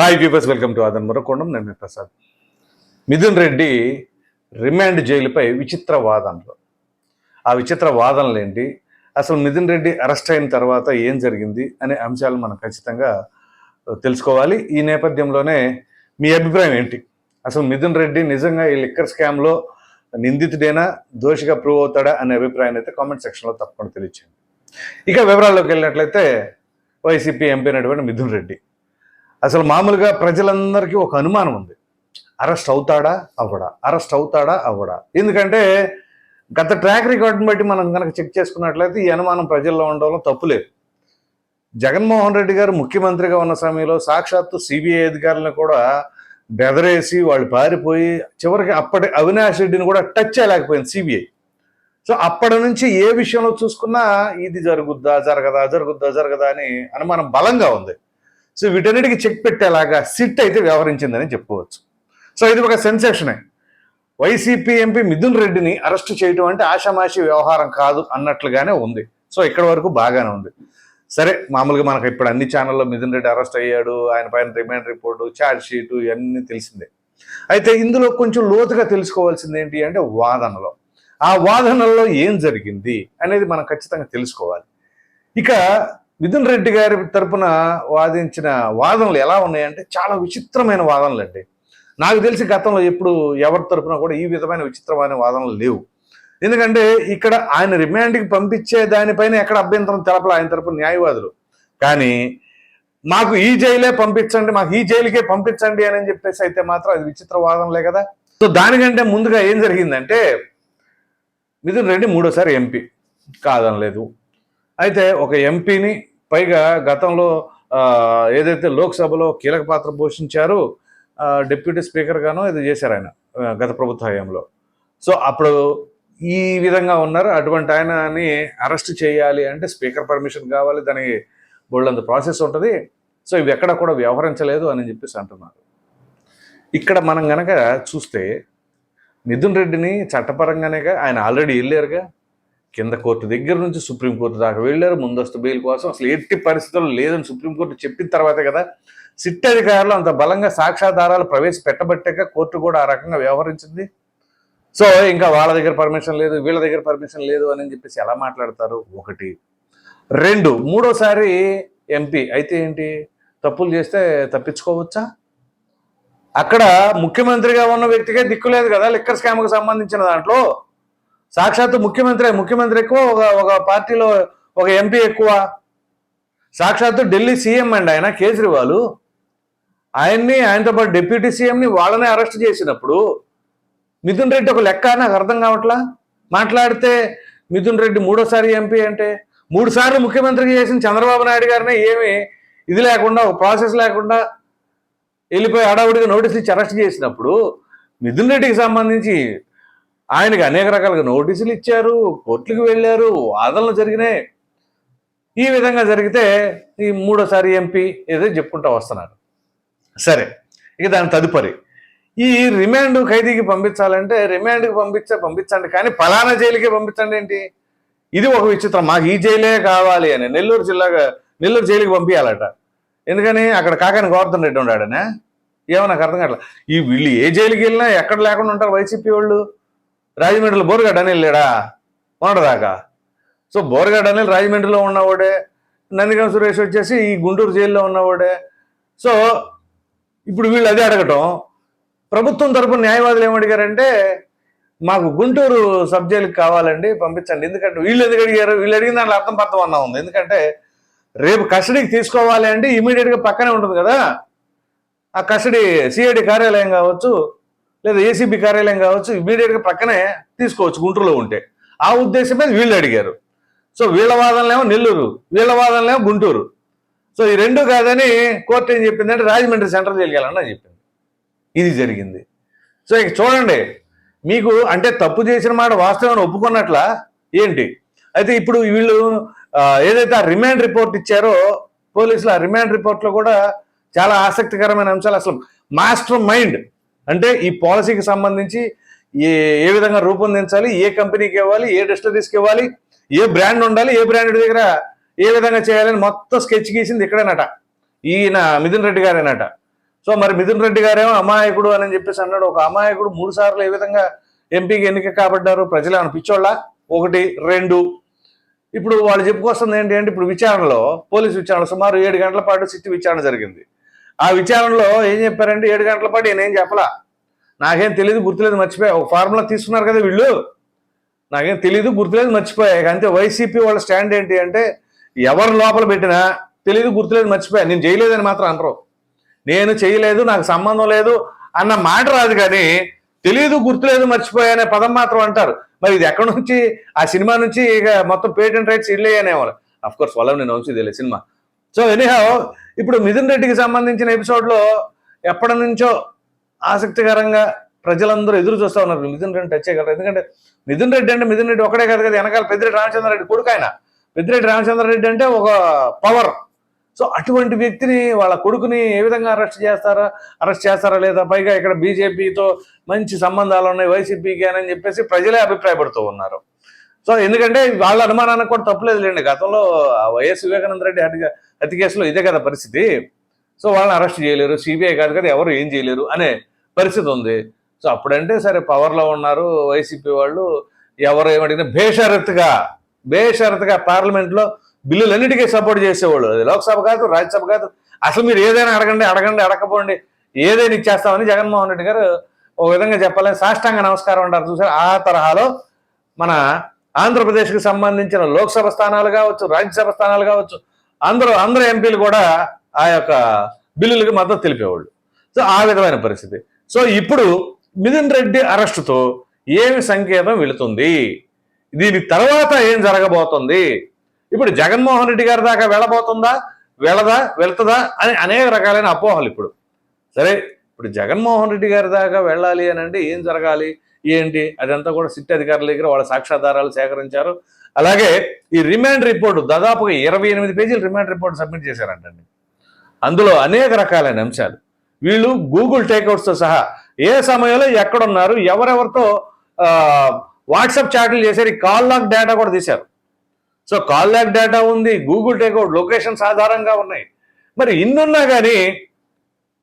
hi peoples welcome to Aadhan మురకొండం నేను Prasad Mithun Reddy remand జైలుపై విచిత్ర వాదనలు ఆ విచిత్ర వాదనలు ఏంటి అసలు మిథున్ రెడ్డి అరెస్ట్ అయిన తర్వాత ఏం జరిగింది అనే అంశాలు మనం ఖచ్చితంగా తెలుసుకోవాలి ఈ నేపథ్యంలోనే మీ అభిప్రాయం ఏంటి అసలు మిథున్ రెడ్డి నిజంగా ఈ లిక్కర్ స్కామ్లో నిందితుడేనా దోషిగా ప్రూవ్ అవుతాడా అనే అభిప్రాయాన్ని అయితే కామెంట్ సెక్షన్లో తప్పకుండా తెలియచేయండి ఇక వివరాల్లోకి వెళ్ళినట్లయితే వైసీపీ ఎంపీ అయినటువంటి మిథున్ రెడ్డి అసలు మామూలుగా ప్రజలందరికీ ఒక అనుమానం ఉంది. అరెస్ట్ అవుతాడా? అవ్వడా. అరెస్ట్ అవుతాడా? అవ్వడా. ఎందుకంటే గత ట్రాక్ రికార్డుని బట్టి మనం కనుక చెక్ చేసుకున్నట్లయితే ఈ అనుమానం ప్రజల్లో ఉండడంలో తప్పులేదు జగన్మోహన్ రెడ్డి గారు ముఖ్యమంత్రిగా ఉన్న సమయంలో సాక్షాత్తు సిబిఐ అధికారులను కూడా బెదరేసి వాళ్ళు పారిపోయి చివరికి అప్పటి అవినాష్ రెడ్డిని కూడా టచ్ చేయలేకపోయింది సిబిఐ. సో అప్పటి నుంచి ఏ విషయంలో చూసుకున్నా ఇది జరుగుద్దా జరగదా జరుగుద్దా జరగదా అని అనుమానం బలంగా ఉంది. సో వీటన్నిటికి చెక్ పెట్టేలాగా సిట్ అయితే వ్యవహరించిందని చెప్పుకోవచ్చు. సో ఇది ఒక సెన్సేషనే. వైసీపీ ఎంపీ మిథున్ రెడ్డిని అరెస్ట్ చేయటం అంటే ఆషామాషి వ్యవహారం కాదు అన్నట్లుగానే ఉంది. సో ఇక్కడ వరకు బాగానే ఉంది. సరే మామూలుగా మనకు ఇప్పుడు అన్ని ఛానల్లో మిథున్ రెడ్డి అరెస్ట్ అయ్యాడు ఆయన పైన రిమాండ్ రిపోర్టు ఛార్జ్ షీటు ఇవన్నీ తెలిసిందే. అయితే ఇందులో కొంచెం లోతుగా తెలుసుకోవాల్సింది ఏంటి అంటే వాదనలో. ఆ వాదనల్లో ఏం జరిగింది అనేది మనం ఖచ్చితంగా తెలుసుకోవాలి. ఇక మిథున్ రెడ్డి గారి తరపున వాదించిన వాదనలు ఎలా ఉన్నాయంటే చాలా విచిత్రమైన వాదనలు అండి. నాకు తెలిసి గతంలో ఎప్పుడు ఎవరి తరపున కూడా ఈ విధమైన విచిత్రమైన వాదనలు లేవు. ఎందుకంటే ఇక్కడ ఆయన రిమాండ్కి పంపించే దానిపైన ఎక్కడ అభ్యంతరం తెలపలే ఆయన తరపున న్యాయవాదులు. కానీ మాకు ఈ జైలే పంపించండి మాకు ఈ జైలుకే పంపించండి అని చెప్పేసి అయితే మాత్రం అది విచిత్ర వాదనలే కదా. సో దానికంటే ముందుగా ఏం జరిగిందంటే మిథున్ రెడ్డి మూడోసారి ఎంపీ. కాదనలేదు. అయితే ఒక ఎంపీని పైగా గతంలో ఏదైతే లోక్సభలో కీలక పాత్ర పోషించారో డిప్యూటీ స్పీకర్గాను ఇది చేశారు ఆయన గత ప్రభుత్వ హయాంలో. సో అప్పుడు ఈ విధంగా ఉన్నారు. అటువంటి ఆయనని అరెస్ట్ చేయాలి అంటే స్పీకర్ పర్మిషన్ కావాలి దానికి బోల్డంత ప్రాసెస్ ఉంటుంది. సో ఇవి ఎక్కడ కూడా వ్యవహరించలేదు అని చెప్పేసి అంటున్నారు. ఇక్కడ మనం గనక చూస్తే మిథున్ రెడ్డిని చట్టపరంగానేగా ఆయన ఆల్రెడీ వెళ్ళారుగా. కింద కోర్టు దగ్గర నుంచి సుప్రీంకోర్టు దాకా వెళ్ళారు. ముందస్తు బెయిల్ కోసం అసలు ఎట్టి పరిస్థితుల్లో లేదని సుప్రీంకోర్టు చెప్పిన తర్వాతే కదా సిట్ అధికారులు అంత బలంగా సాక్ష్యాధారాలు ప్రవేశపెట్టబట్టాక కోర్టు కూడా ఆ రకంగా వ్యవహరించింది. సో ఇంకా వాళ్ళ దగ్గర పర్మిషన్ లేదు వీళ్ళ దగ్గర పర్మిషన్ లేదు అని చెప్పేసి ఎలా మాట్లాడతారు? ఒకటి. రెండు. మూడోసారి ఎంపీ అయితే ఏంటి? తప్పులు చేస్తే తప్పించుకోవచ్చా? అక్కడ ముఖ్యమంత్రిగా ఉన్న వ్యక్తికే దిక్కు లేదు కదా లిక్కర్ స్కామ్కి సంబంధించిన దాంట్లో. సాక్షాత్తు ముఖ్యమంత్రి ముఖ్యమంత్రి ఎక్కువ ఒక ఒక పార్టీలో ఒక ఎంపీ ఎక్కువ. సాక్షాత్తు ఢిల్లీ సీఎం అండి ఆయన కేజ్రీవాల్. ఆయన్ని ఆయనతో పాటు డిప్యూటీ సీఎంని వాళ్ళనే అరెస్ట్ చేసినప్పుడు మిథున్ రెడ్డి ఒక లెక్క నాకు అర్థం కావట్లా? మాట్లాడితే మిథున్ రెడ్డి మూడోసారి ఎంపీ అంటే మూడు సార్లు ముఖ్యమంత్రికి చేసిన చంద్రబాబు నాయుడు గారిని ఏమి ఇది లేకుండా ఒక ప్రాసెస్ లేకుండా వెళ్ళిపోయి హడావుడిగా నోటీసులు ఇచ్చి అరెస్ట్ చేసినప్పుడు మిథున్ రెడ్డికి సంబంధించి ఆయనకి అనేక రకాలుగా నోటీసులు ఇచ్చారు కోర్టులకు వెళ్ళారు వాదనలు జరిగినాయి. ఈ విధంగా జరిగితే ఈ మూడోసారి ఎంపీ ఏదో చెప్పుకుంటూ వస్తున్నారు సరే ఇక దాని తదుపరి. ఈ రిమాండ్ ఖైదీకి పంపించాలంటే రిమాండ్కి పంపించే పంపించండి. కానీ పలానా జైలుకి పంపించండి ఏంటి? ఇది ఒక విచిత్రం. మాకు ఈ జైలే కావాలి అని నెల్లూరు జిల్లాగా నెల్లూరు జైలుకి పంపించాలట. ఎందుకని? అక్కడ కాకాని గోవర్ధన్ రెడ్డి ఉన్నాడనే. ఏమో నాకు అర్థం కావట్లేదు ఈ వీళ్ళు ఏ జైలుకి వెళ్ళినా ఎక్కడ లేకుండా ఉంటారు వైసీపీ వాళ్ళు? రాజమండ్రిలో బోరగడ్డ అని లేడా? ఉండదాకా సో బోరగడ్డ అనిల్ రాజమండ్రిలో ఉన్నవాడే నందిగం సురేష్ వచ్చేసి ఈ గుంటూరు జైల్లో ఉన్నవాడే. సో ఇప్పుడు వీళ్ళు అదే అడగటం. ప్రభుత్వం తరపున న్యాయవాదులు ఏమడిగారంటే మాకు గుంటూరు సబ్ జైలుకి కావాలండి పంపించండి. ఎందుకంటే వీళ్ళు ఎందుకు అడిగారు? వీళ్ళు అడిగిన దాంట్లో అర్థం పర్థం అన్నా ఉంది. ఎందుకంటే రేపు కస్టడీకి తీసుకోవాలి అంటే ఇమీడియట్గా పక్కనే ఉంటుంది కదా. ఆ కస్టడీ సిఐడి కార్యాలయం కావచ్చు లేదా ఏసీబీ కార్యాలయం కావచ్చు ఇమీడియట్గా పక్కనే తీసుకోవచ్చు గుంటూరులో ఉంటే. ఆ ఉద్దేశం మీద వీళ్ళు అడిగారు. సో వీళ్ళ వాదనలేమో నెల్లూరు వీళ్ళ వాదనలేమో గుంటూరు. సో ఈ రెండు కాదని కోర్టు ఏం చెప్పిందంటే రాజమండ్రి సెంట్రల్ జైలుకి వెళ్ళండి చెప్పింది. ఇది జరిగింది. సో ఇక చూడండి మీకు అంటే తప్పు చేసిన మాట వాస్తవాన్ని ఒప్పుకున్నట్లా ఏంటి? అయితే ఇప్పుడు వీళ్ళు ఏదైతే ఆ రిమాండ్ రిపోర్ట్ ఇచ్చారో పోలీసులు ఆ రిమాండ్ రిపోర్ట్లో కూడా చాలా ఆసక్తికరమైన అంశాలు. అసలు మాస్టర్ మైండ్ అంటే ఈ పాలసీకి సంబంధించి ఏ ఏ విధంగా రూపొందించాలి ఏ కంపెనీకి ఇవ్వాలి ఏ డిస్టరీస్కి ఇవ్వాలి ఏ బ్రాండ్ ఉండాలి ఏ బ్రాండ్ దగ్గర ఏ విధంగా చేయాలని మొత్తం స్కెచ్ గీసింది ఇక్కడేనట. ఈయన మిథున్ రెడ్డి గారేనట. సో మరి మిథున్ రెడ్డి గారేమో అమాయకుడు అని చెప్పేసి అన్నాడు. ఒక అమాయకుడు మూడు సార్లు ఏ విధంగా ఎంపీకి ఎన్నిక కాబడ్డారు? ప్రజలు ఏమైనా పిచ్చోళ్ళ? ఒకటి రెండు. ఇప్పుడు వాళ్ళు చెప్పుకొస్తుంది ఏంటి అంటే ఇప్పుడు విచారణలో పోలీసు విచారణ సుమారు ఏడు గంటల పాటు సిట్టి విచారణ జరిగింది. ఆ విచారణలో ఏం చెప్పారంటే ఏడు గంటల పాటు నేనేం చెప్పలా? నాకేం తెలియదు గుర్తులేదు మర్చిపోయా. ఒక ఫార్ములా తీసుకున్నారు కదా వీళ్ళు. నాకేం తెలియదు గుర్తులేదు మర్చిపోయా. అంతే వైసీపీ వాళ్ళ స్టాండ్ ఏంటి అంటే ఎవరు లోపల పెట్టినా తెలియదు గుర్తులేదు మర్చిపోయా. నేను చేయలేదని మాత్రం అనరు. నేను చేయలేదు నాకు సంబంధం లేదు అన్న మాట రాదు కానీ తెలియదు గుర్తులేదు మర్చిపోయా అనే పదం మాత్రం అంటారు. మరి ఇది ఎక్కడి నుంచి? ఆ సినిమా నుంచి ఇక మొత్తం పేటెంట్ రైట్స్ ఇల్లే అనేవాళ్ళు. అఫ్ కోర్స్ నేను వంశీ తెలియదు సినిమా. సో ఎనీహౌ ఇప్పుడు మిథున్ రెడ్డికి సంబంధించిన ఎపిసోడ్లో ఎప్పటి నుంచో ఆసక్తికరంగా ప్రజలందరూ ఎదురు చూస్తూ ఉన్నారు. మిథున్ రెడ్డి టచ్ చేయగలరు? ఎందుకంటే మిథున్ రెడ్డి అంటే మిథున్ రెడ్డి ఒకటే కాదు కదా వెనకాల పెద్దిరెడ్డి రామచంద్రరెడ్డి కొడుకు ఆయన. పెద్దిరెడ్డి రామచంద్రరెడ్డి అంటే ఒక పవర్ సో అటువంటి వ్యక్తిని వాళ్ళ కొడుకుని ఏ విధంగా అరెస్ట్ చేస్తారా? అరెస్ట్ చేస్తారా లేదా? పైగా ఇక్కడ బీజేపీతో మంచి సంబంధాలు ఉన్నాయి వైసీపీకి అని చెప్పేసి ప్రజలే అభిప్రాయపడుతూ ఉన్నారు. సో ఎందుకంటే వాళ్ళ అనుమానానికి కూడా తప్పులేదు లేండి గతంలో వైఎస్ వివేకానంద రెడ్డి హత్య హత్య కేసులో ఇదే కదా పరిస్థితి. సో వాళ్ళని అరెస్ట్ చేయలేరు సిబిఐ కాదు కదా ఎవరు ఏం చేయలేరు అనే పరిస్థితి ఉంది. సో అప్పుడంటే సరే పవర్లో ఉన్నారు వైసీపీ వాళ్ళు. ఎవరు ఏమడిగినా బేషరత్గా బేషరత్గా పార్లమెంట్లో బిల్లులన్నిటికీ సపోర్ట్ చేసేవాళ్ళు. అది లోక్సభ కాదు రాజ్యసభ కాదు. అసలు మీరు ఏదైనా అడగండి అడగండి అడగకపోండి ఏదైనా ఇచ్చేస్తామని జగన్మోహన్ రెడ్డి గారు ఒక విధంగా చెప్పాలని సాష్టాంగ నమస్కారం అంటారు. చూసారు? ఆ తరహాలో మన ఆంధ్రప్రదేశ్కి సంబంధించిన లోక్సభ స్థానాలు కావచ్చు రాజ్యసభ స్థానాలు కావచ్చు అందరూ అందరు ఎంపీలు కూడా ఆ యొక్క బిల్లులకి మద్దతు తెలిపేవాళ్ళు. సో ఆ విధమైన పరిస్థితి. సో ఇప్పుడు మిథున్ రెడ్డి అరెస్టుతో ఏమి సంకేతం వెళుతుంది? దీని తర్వాత ఏం జరగబోతుంది? ఇప్పుడు జగన్మోహన్ రెడ్డి గారి దాకా వెళ్ళబోతుందా? వెళ్ళదా? వెళ్తుందా? అని అనేక రకాలైన అపోహలు ఇప్పుడు. సరే ఇప్పుడు జగన్మోహన్ రెడ్డి గారి దాకా వెళ్ళాలి అని అంటే ఏం జరగాలి? ఏంటి? అదంతా కూడా సిట్ అధికారుల దగ్గర వాళ్ళ సాక్ష్యాధారాలు సేకరించారు. అలాగే ఈ రిమాండ్ రిపోర్టు దాదాపుగా ఇరవై ఎనిమిది పేజీలు రిమాండ్ రిపోర్ట్ సబ్మిట్ చేశారంటండి. అందులో అనేక రకాలైన అంశాలు. వీళ్ళు గూగుల్ టేక్అవుట్స్తో సహా ఏ సమయంలో ఎక్కడున్నారు ఎవరెవరితో వాట్సాప్ చాట్లు చేశారు ఈ కాల్ లాక్ డేటా కూడా తీశారు. సో కాల్ లాక్ డేటా ఉంది గూగుల్ టేక్అవుట్ లొకేషన్స్ ఆధారంగా ఉన్నాయి. మరి ఇన్నున్నా కానీ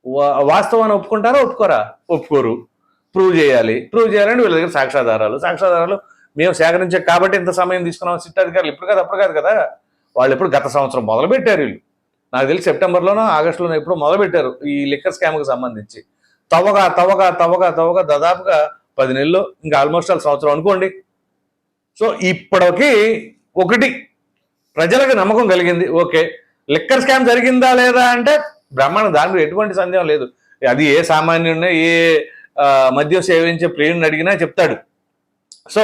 వా- వాస్తవాన్ని ఒప్పుకుంటారా ఒప్పుకోరా? ఒప్పుకోరు. ప్రూవ్ చేయాలి. ప్రూవ్ చేయాలంటే వీళ్ళ దగ్గర సాక్ష్యాధారాలు. సాక్ష్యాధారాలు మేము సేకరించే కాబట్టి ఇంత సమయం తీసుకున్నాం సిట్ అధికారులు ఇప్పుడు కాదు అప్పుడు కాదు కదా. వాళ్ళు ఎప్పుడు గత సంవత్సరం మొదలు పెట్టారు వీళ్ళు. నాకు తెలిసి సెప్టెంబర్లోనో ఆగస్టులోనో ఎప్పుడో మొదలుపెట్టారు ఈ లిక్కర్ స్కామ్కి సంబంధించి. తవ్వగా తవ్వగా తవ్వగా తవ్వగా దాదాపుగా పది నెలలు ఇంకా ఆల్మోస్ట్ ఆల్ సంవత్సరం అనుకోండి. సో ఇప్పటికి ఒకటి ప్రజలకు నమ్మకం కలిగింది. ఓకే లిక్కర్ స్కామ్ జరిగిందా లేదా అంటే బ్రహ్మాండం దాంట్లో ఎటువంటి సందేహం లేదు. అది ఏ సామాన్యుడిని ఏ మద్యం సేవించే ప్రియుని అడిగినా చెప్తాడు. సో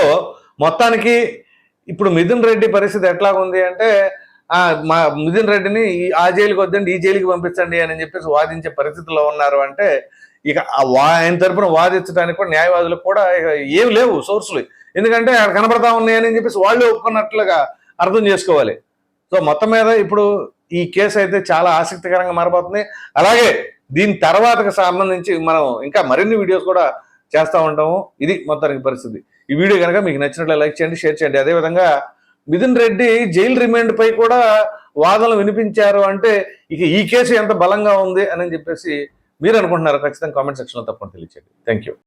మొత్తానికి ఇప్పుడు మిథున్ రెడ్డి పరిస్థితి ఎట్లా ఉంది అంటే మా మిథున్ రెడ్డిని ఈ- ఆ జైలుకి వద్దండి ఈ జైలుకి పంపించండి అని చెప్పేసి వాదించే పరిస్థితిలో ఉన్నారు అంటే ఇక వా ఆయన తరపున వాదించడానికి కూడా న్యాయవాదులకు కూడా ఇక ఏం లేవు సోర్సులు. ఎందుకంటే అక్కడ కనపడతా ఉన్నాయని చెప్పేసి వాళ్ళు ఒప్పుకున్నట్లుగా అర్థం చేసుకోవాలి. సో మొత్తం మీద ఇప్పుడు ఈ కేసు అయితే చాలా ఆసక్తికరంగా మారిపోతుంది అలాగే దీని తర్వాతకి సంబంధించి మనం ఇంకా మరిన్ని వీడియోస్ కూడా చేస్తూ ఉంటాము. ఇది మొత్తానికి పరిస్థితి. ఈ వీడియో కనుక మీకు నచ్చినట్లు లైక్ చేయండి షేర్ చేయండి. అదేవిధంగా మిథున్ రెడ్డి జైలు రిమాండ్ పై కూడా వాదనలు వినిపించారు అంటే ఇక ఈ కేసు ఎంత బలంగా ఉంది అని చెప్పేసి మీరు అనుకుంటున్నారు. ఖచ్చితంగా కామెంట్ సెక్షన్లో తప్పకుండా తెలియచేయండి. Thank you